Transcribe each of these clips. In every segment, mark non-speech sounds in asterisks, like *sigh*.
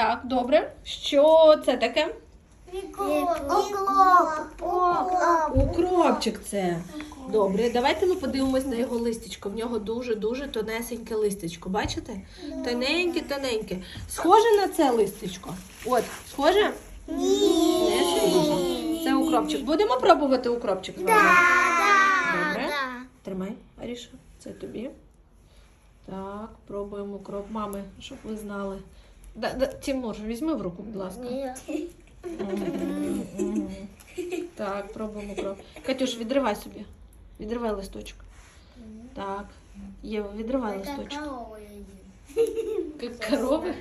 Так, добре. Що це таке? Укропчик це. Добре, давайте ми подивимось на його листечко. В нього дуже-дуже тонесеньке листечко. Бачите? Тоненьке, тоненьке. Схоже на це листечко? От, схоже? Ні. Не схоже. Це укропчик. Будемо пробувати укропчик з? Добре. Тримай, Аріша, це тобі. Так, пробуємо укроп. Мами, щоб ви знали. Да, да, Тимур, візьми в руку, будь ласка. Мгм, мгм. Так, пробуємо кров. Катюш, відривай собі. Відривай листочок. Так. Єва, відривай листочок. Як корови.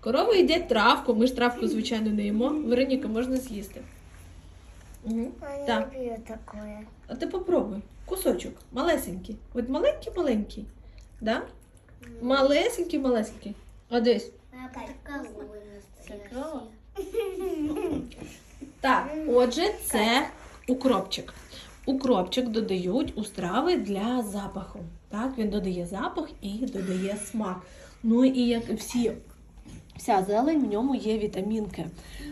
Корови їдять травку. Ми ж травку, звичайно, не їмо. Вероніка, можна з'їсти. Мгм. Такое. А ти попробуй. Кусочок. Малесенький. От маленький-маленький. Да? Малесенький, малесенький. А десь. Так, отже, це укропчик. Укропчик додають у страви для запаху. Так, він додає запах і додає смак. Ну і як всі, вся зелень, в ньому є вітамінки.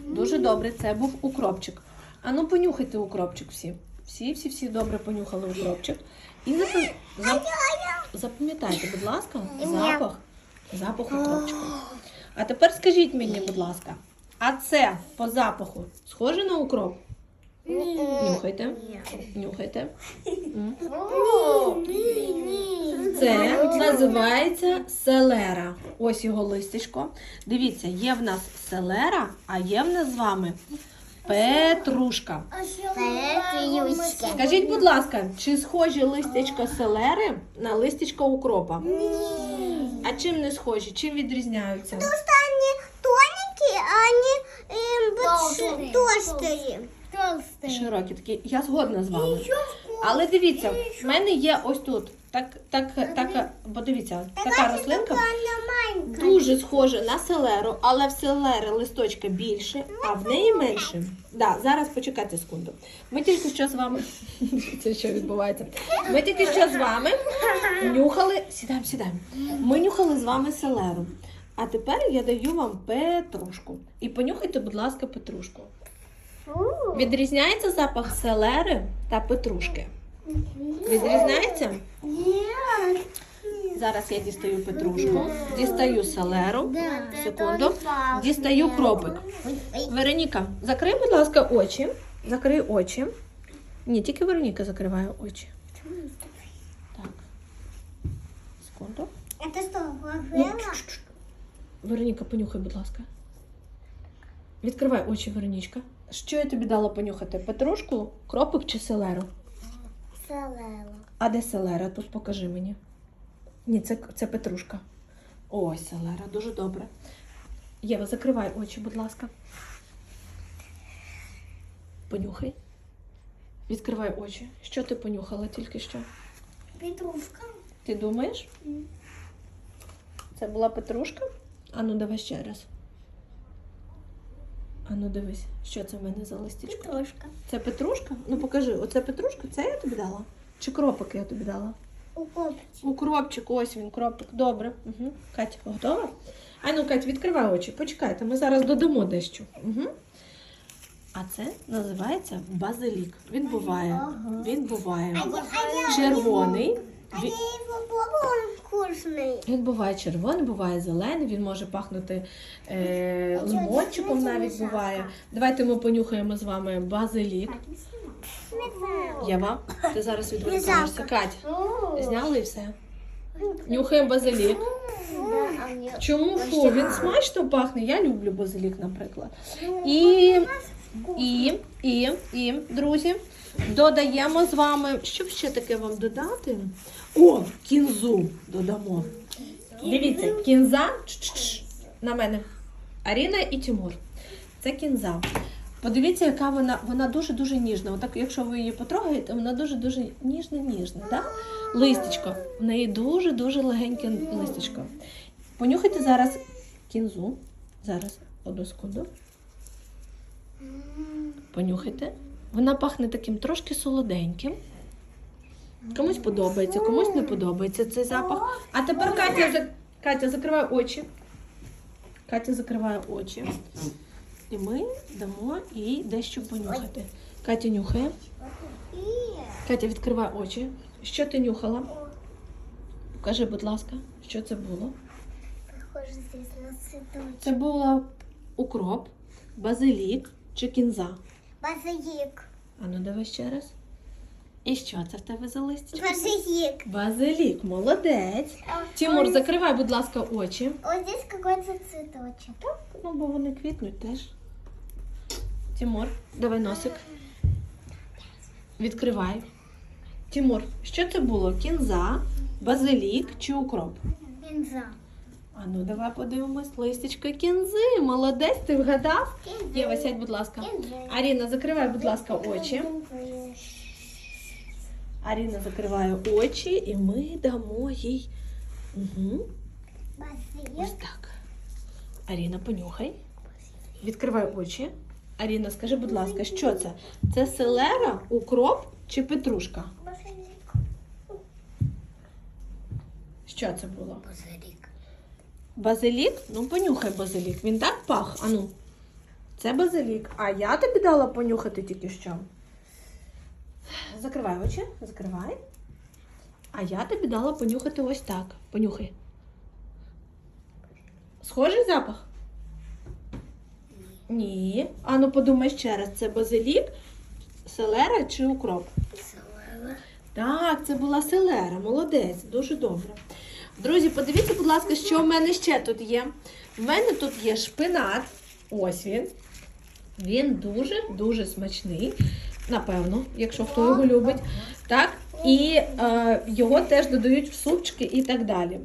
Дуже добре, це був укропчик. А ну понюхайте укропчик всі. Всі, всі, всі добре понюхали укропчик. І запам'ятайте, будь ласка, запах, запах укропчика. А тепер скажіть мені, будь ласка, а це по запаху схоже на укроп? Нюхайте. Нюхайте. М. Це називається селера. Ось його листечко. Дивіться, є в нас селера, а є в нас з вами петрушка. Скажіть, будь ласка, чи схожі листячка селери на листячка укропа? А чим не схожі? Чим відрізняються? Они тоненькие, а они эм, толстые. Толстые. Широкі такі. Я згодна з вами. Але дивіться, в мене є ось тут. так, так, так, подивіться, така рослинка дуже схожа на селеру, але в селери листочка більше, а в неї менше. Да, зараз почекайте секунду. Ми тільки що з вами. *laughs* Це що відбувається? Ми тільки що з вами нюхали. Сідаємо, сідаємо. Ми нюхали з вами селеру. А тепер я даю вам петрушку. І понюхайте, будь ласка, петрушку. Відрізняється запах селери та петрушки. Відрізняється? Зараз я дістаю петрушку, дістаю селеру. Секунду. Дістаю кропик. Вероніка, закрий, будь ласка, очі. Закрий очі. Ні, тільки Вероніка закриває очі. Так. Секунду. Ну. Вероніка, понюхай, будь ласка. Відкривай очі, Веронічка. Що я тобі дала понюхати? Петрушку, кропик чи селеру? Салела. А де селера? Тут покажи мені. Ні, це, це петрушка. Ось селера, дуже добре. Єва, закривай очі, будь ласка. Понюхай. Відкривай очі. Що ти понюхала тільки що? Петрушка. Ти думаєш? Це була петрушка? Ану, давай ще раз. Ану, дивись, що це в мене за листічко? Петрушка. Це петрушка? Ну покажи, оце петрушка, це я тобі дала? Чи кропик я тобі дала? Укопчик. Укропчик, ось він, кропик. Добре. Угу. Катя, готова? А ну, Кать, відкривай очі. Почекайте, ми зараз додамо дещо. Угу. А це називається базилік. Він буває. Він буває червоний. А Ві- я его пробовала, он вкусный. Він буває червоний, буває зелений, він може пахнути е, лимончиком навіть буває. Давайте ми понюхаємо з вами базилік. Єва, ти зараз відволікаєшся. Кать, зняли і все. Нюхаємо базилік. Да. Чому фу? Він смачно пахне. Я люблю базилік, наприклад. І, і, і, і, друзі, додаємо з вами. Що б ще таке вам додати? О, кінзу додамо. Дивіться, кінза на мене. Аріна і Тимур. Це кінза. Подивіться, яка вона, вона дуже-дуже ніжна. Отак, якщо ви її потрогаєте, вона дуже-дуже ніжна-ніжна. Так? Листечко. В неї дуже-дуже легеньке листечко. Понюхайте зараз кінзу. Зараз, одну секунду. Понюхайте. Вона пахне таким трошки солоденьким. Комусь подобається, комусь не подобається цей запах. А тепер Катя, Катя, закривай очі. Катя закриває очі. І ми дамо їй дещо понюхати. Катя нюхає. Катя відкриває очі. Що ти нюхала? Покажи, будь ласка, що це було? похоже здесь на цветочек. Це було укроп, базилік чи кінза. Базилик. А ну давай ще раз. І що це в тебе за листячко? Базилик. Базилік, молодець. Тимур, он- закривай, будь ласка, очі. Вот здесь какой-то цветочек. Ну, бо вони квітнуть теж. Тимур, давай носик. Відкривай. Тимур, що це було? Кінза, базилік чи укроп? Бенза. А ну давай подивимось. Листячко кінзи. Молодець, ти вгадав? Єва, сядь, будь ласка. Аріна, закривай, будь ласка, очі. Аріна закриває очі і ми дамо їй. Угу. Ось так. Аріна, понюхай. Відкривай очі. Аріна, скажи, будь ласка, що це? Це селера, укроп чи петрушка? Що це було? Базилик. Базилік? Ну, понюхай базилік. Він так пах. Ану. Це базилік. А я тобі дала понюхати тільки що. Закривай очі, закривай. А я тобі дала понюхати ось так. Понюхай. Схожий запах? Ні. Ану, подумай ще раз, це базилік, селера чи укроп? Селера. Так, це була селера. Молодець, дуже добре. Друзі, подивіться, будь ласка, що в мене ще тут є. В мене тут є шпинат. Ось він. Він дуже-дуже смачний. Напевно, якщо хто його любить. Так? І е, його теж додають в супчики і так далі.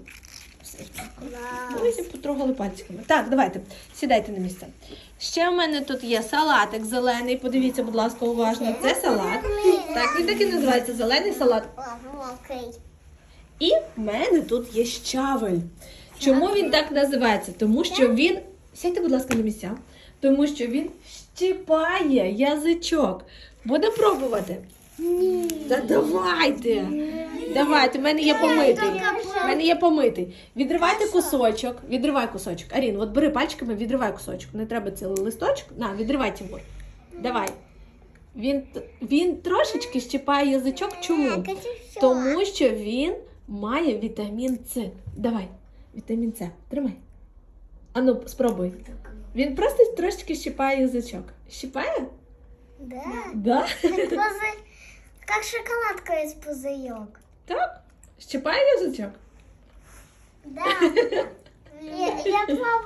Ось потрогали пальчиками. Так, давайте, сідайте на місце. Ще в мене тут є салатик зелений. Подивіться, будь ласка, уважно. Це салат. Так, він так і називається зелений салат. І в мене тут є щавель. Чому він так називається? Тому що він. Сядьте, будь ласка, на місця. Тому що він щипає язичок. Буде пробувати? Ні. Та давайте. Давайте, в мене є помитий. В мене є помитий. Відривайте кусочок. Відривай кусочок. Арін, от бери пальчиками, відривай кусочок. Не треба цілий листочок. На, відривай Тимур. Давай. Він, він трошечки щипає язичок. Чому? Тому що він має вітамін С. Давай, вітамін С. Тримай. Ану, спробуй. Він просто трошечки щипає язичок. Щипає? Да. Да? Как, шоколадка из пузырек. Так? Щипає язичок? Да. *laughs* Я, я пробовала.